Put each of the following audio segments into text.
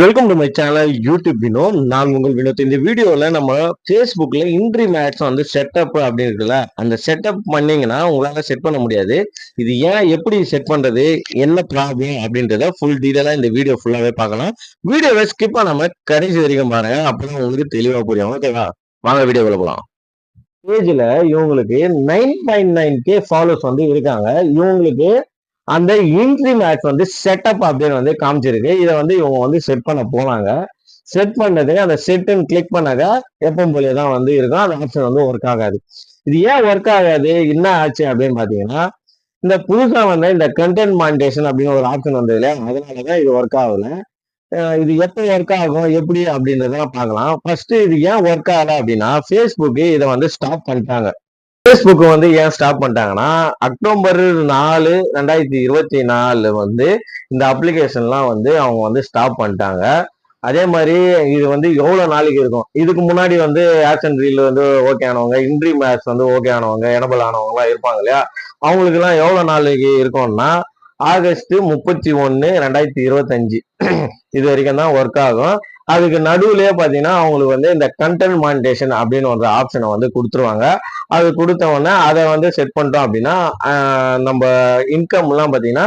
Welcome to my channel YouTube Vino நான் உங்கள் வினோத் இந்த வீடியோவில் நம்ம ஃபேஸ்புக்கில் இன்ட்ரி மேட்ஸ் வந்து செட்டப் அப்படின்னு இருக்குல்ல அந்த செட்டப் பண்ணீங்கன்னா உங்களால் செட் பண்ண முடியாது. இது ஏன் எப்படி செட் பண்ணுறது என்ன ப்ராப்ளம் அப்படின்றத ஃபுல் டீட்டெயிலாக இந்த வீடியோ ஃபுல்லாகவே பார்க்கலாம். வீடியோவை ஸ்கிப் நம்ம கடைசி வரைக்கும் பாருங்க அப்போ உங்களுக்கு தெளிவாக புரியும். ஓகேவா வாங்க வீடியோக்குள்ள போகலாம் பேஜில் இவங்களுக்கு nine point nine K follows வந்து இருக்காங்க. இவங்களுக்கு அந்த இன்ட்ரி மேட்ச் வந்து செட்டப் அப்படின்னு வந்து காமிச்சிருக்கு. இதை வந்து இவங்க வந்து செட் பண்ண போனாங்க. செட் பண்ணதுக்கு அந்த செட்டுன்னு கிளிக் பண்ணாக எப்பவும் போலே தான் வந்து இருக்கும். அந்த ஆப்ஷன் வந்து ஒர்க் ஆகாது. இது ஏன் ஒர்க் ஆகாது? என்ன ஆச்சு அப்படின்னு பாத்தீங்கன்னா இந்த புதுசா வந்த இந்த கண்டென்ட் மானிட்டேஷன் அப்படின்னு ஒரு ஆப்ஷன் வந்தது இல்லையா? அதனாலதான் இது ஒர்க் ஆகல. இது எப்போ ஒர்க் ஆகும்? எப்படி? அப்படின்றத பார்க்கலாம். ஃபர்ஸ்ட் இது ஏன் ஒர்க் ஆகல அப்படின்னா ஃபேஸ்புக்கு இதை வந்து ஸ்டாப் பண்ணிட்டாங்க. ஃபேஸ்புக் வந்து ஏன் ஸ்டாப் பண்ணிட்டாங்கன்னா அக்டோபர் நாலு ரெண்டாயிரத்தி இருபத்தி நாலு வந்து இந்த அப்ளிகேஷன்லாம் வந்து அவங்க வந்து ஸ்டாப் பண்ணிட்டாங்க. அதே மாதிரி இது வந்து எவ்வளோ நாளைக்கு இருக்கும்? இதுக்கு முன்னாடி வந்து ஆக்ஷன் ரீல் வந்து ஓகே ஆனவங்க இன்ட்ரி மேட்ச் வந்து ஓகே ஆனவங்க எனபல் ஆனவங்கலாம் இருப்பாங்க இல்லையா? அவங்களுக்குலாம் எவ்வளோ நாளைக்கு இருக்கும்னா ஆகஸ்ட் முப்பத்தி ஒன்று ரெண்டாயிரத்தி இருபத்தஞ்சு. இது வரைக்கும் தான் ஒர்க் ஆகும். அதுக்கு நடுவுலயே பார்த்தீங்கன்னா அவங்களுக்கு வந்து இந்த கண்டென்ட் மானிட்டேஷன் அப்படின்னு ஒரு ஆப்ஷனை வந்து கொடுத்துருவாங்க. அது கொடுத்த உடனே அதை வந்து செட் பண்ணிட்டோம் அப்படின்னா நம்ம இன்கம்லாம் பார்த்தீங்கன்னா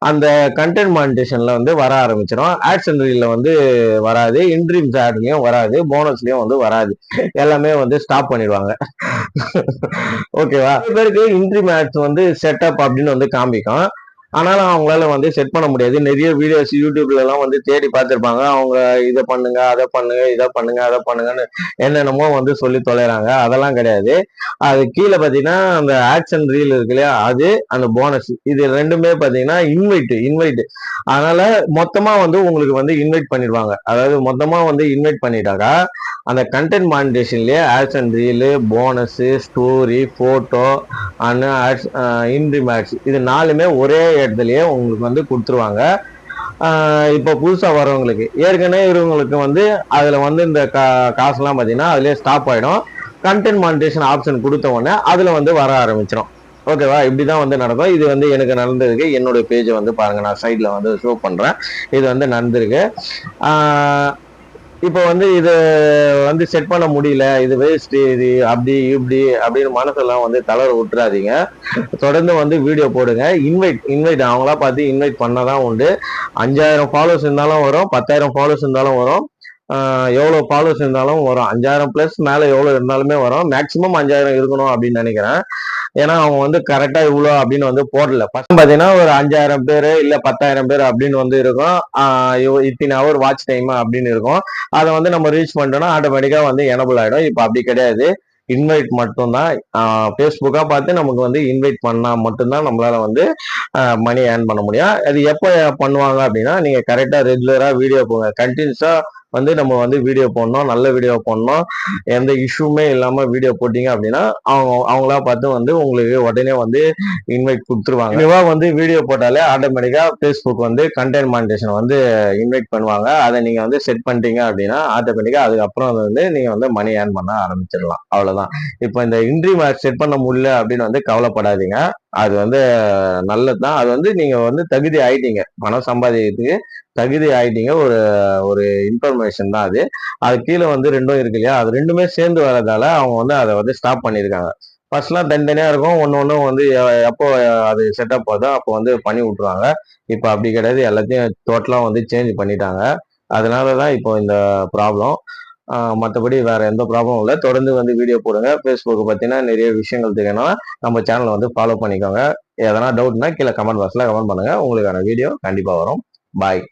அந்த கண்டென்ட் மானிட்டேஷன்ல வந்து வர ஆரம்பிச்சிடும் ஆக்ஷன் ரீல்ல வந்து வராது. இன்ட்ரீம்ஸ் ஆட்லயும் வராது. போனஸ்லயும் வந்து வராது. எல்லாமே வந்து ஸ்டாப் பண்ணிடுவாங்க. ஓகேவா பேருக்கு இன்ட்ரீம் ஆட்ஸ் வந்து செட்டப் அப்படின்னு வந்து காமிக்கும். ஆனாலும் அவங்களால வந்து செட் பண்ண முடியாது. நிறைய வீடியோஸ் யூடியூப்ல எல்லாம் வந்து தேடி பார்த்துருப்பாங்க. அவங்க இதை பண்ணுங்க அதை பண்ணுங்க இதை பண்ணுங்க அதை பண்ணுங்கன்னு என்னென்னமோ வந்து சொல்லி தொலைறாங்க. அதெல்லாம் கிடையாது. அது கீழே பார்த்தீங்கன்னா அந்த ஆக்ஷன் ரீல் இருக்கு இல்லையா? அது அந்த போனஸ் இது ரெண்டுமே பார்த்தீங்கன்னா இன்வைட் இன்வைட் அதனால மொத்தமா வந்து உங்களுக்கு வந்து இன்வைட் பண்ணிடுவாங்க. அதாவது மொத்தமா வந்து இன்வைட் பண்ணிட்டாக்கா அந்த content மானிட்டேஷன்லயே action reel bonus story photo and entry match இது நாலுமே ஒரே இடத்துலயே உங்களுக்கு வந்து கொடுத்துருவாங்க. இப்போ புதுசாக வரவங்களுக்கு ஏற்கனவே இவங்களுக்கு வந்து அதில் வந்து இந்த கா காசுலாம் பார்த்தீங்கன்னா அதுலேயே ஸ்டாப் ஆகிடும் கண்டென்ட் மானிட்டேஷன் ஆப்ஷன் கொடுத்த உடனே அதில் வந்து வர ஆரம்பிச்சிடும் ஓகேவா இப்படி தான் வந்து நடக்கும். இது வந்து எனக்கு நடந்திருக்கு. என்னோட பேஜை வந்து பாருங்கள் நான் சைடில் வந்து ஷோ பண்ணுறேன் இது வந்து நடந்திருக்கு. இப்போ வந்து இது வந்து செட் பண்ண முடியல இது வேஸ்ட் இது அப்படி இப்படி அப்படின்னு மனசெல்லாம் வந்து தளர விட்டுறாதீங்க. தொடர்ந்து வந்து வீடியோ போடுங்க. இன்வைட் இன்வைட் அவங்களா பார்த்து இன்வைட் பண்ணாதான் உண்டு. அஞ்சாயிரம் ஃபாலோஸ் இருந்தாலும் வரும் பத்தாயிரம் ஃபாலோஸ் இருந்தாலும் வரும். எவ்வளோ ஃபாலோவர்ஸ் இருந்தாலும் வரும். அஞ்சாயிரம் ப்ளஸ் மேலே எவ்வளோ இருந்தாலுமே வரும். மேக்சிமம் அஞ்சாயிரம் இருக்கணும் அப்படின்னு நினைக்கிறேன். ஏன்னா அவங்க வந்து கரெக்டாக இவ்வளோ அப்படின்னு வந்து போடல. ஃபஸ்ட் பார்த்தீங்கன்னா ஒரு அஞ்சாயிரம் பேர் இல்லை பத்தாயிரம் பேர் அப்படின்னு வந்து இருக்கும். இத்தின் ஹவர் வாட்ச் டைம் அப்படின்னு இருக்கும். அதை வந்து நம்ம ரீச் பண்ணிட்டோம்னா ஆட்டோமேட்டிக்காக வந்து எனபிள் ஆகிடும் இப்போ அப்படி கிடையாது. இன்வைட் மட்டும்தான். ஃபேஸ்புக்காக பார்த்து நமக்கு வந்து இன்வைட் பண்ணால் மட்டும்தான் நம்மளால் வந்து மணி ஏர்ன் பண்ண முடியும். அது எப்போ பண்ணுவாங்க அப்படின்னா நீங்கள் கரெக்டாக ரெகுலராக வீடியோ போங்க. கண்டினியூஸாக வந்து நம்ம வந்து வீடியோ போடணும் நல்ல வீடியோ போடணும். எந்த இஷ்யூமே இல்லாம வீடியோ போட்டீங்க அப்படின்னா அவங்க அவங்களா பார்த்து வந்து உங்களுக்கு உடனே வந்து இன்வைட் கொடுத்துருவாங்க. இதுவா வந்து வீடியோ போட்டாலே ஆட்டோமேட்டிக்கா ஃபேஸ்புக் வந்து கண்டென்ட் மானிட்டேஷன் வந்து இன்வைட் பண்ணுவாங்க. அதை நீங்க வந்து செட் பண்ணிட்டீங்க அப்படின்னா ஆட்டோமேட்டிக்கா அதுக்கப்புறம் வந்து நீங்க வந்து மணி ஏர்ன் பண்ண ஆரம்பிச்சிடலாம். அவ்வளவுதான். இப்போ இந்த இன்ட்ரி செட் பண்ண முடியல அப்படின்னு வந்து கவலைப்படாதீங்க. அது வந்து நல்லது தான் அது வந்து நீங்க வந்து தகுதி ஆயிட்டீங்க. பணம் சம்பாதிக்கிறதுக்கு தகுதி ஆயிட்டீங்க. ஒரு ஒரு இன்ஃபர்மேஷன் தான் அது. அது கீழே வந்து ரெண்டும் இருக்கு இல்லையா? அது ரெண்டுமே சேர்ந்து வரதால அவங்க வந்து அதை வந்து ஸ்டாப் பண்ணியிருக்காங்க. ஃபர்ஸ்ட்லாம் தனித்தனியா இருக்கும். ஒன்று ஒன்று வந்து எப்போ அது செட்டப் ஆகுதோ அப்போ வந்து பண்ணி விட்ருவாங்க இப்போ அப்படி கிடையாது. எல்லாத்தையும் டோட்டலாக வந்து சேஞ்ச் பண்ணிட்டாங்க. அதனால தான் இப்போ இந்த ப்ராப்ளம் மற்றபடி வேற எந்த ப்ராப்ளமும் இல்லை. தொடர்ந்து வந்து வீடியோ போடுங்க. ஃபேஸ்புக் பார்த்தீங்கன்னா நிறைய விஷயங்கள் தெரியணும்னா நம்ம சேனலை வந்து ஃபாலோ பண்ணிக்கோங்க. எதனா டவுட்னா கீழே கமெண்ட் பாக்ஸில் கமெண்ட் பண்ணுங்க. உங்களுக்கான வீடியோ கண்டிப்பாக வரும். பாய்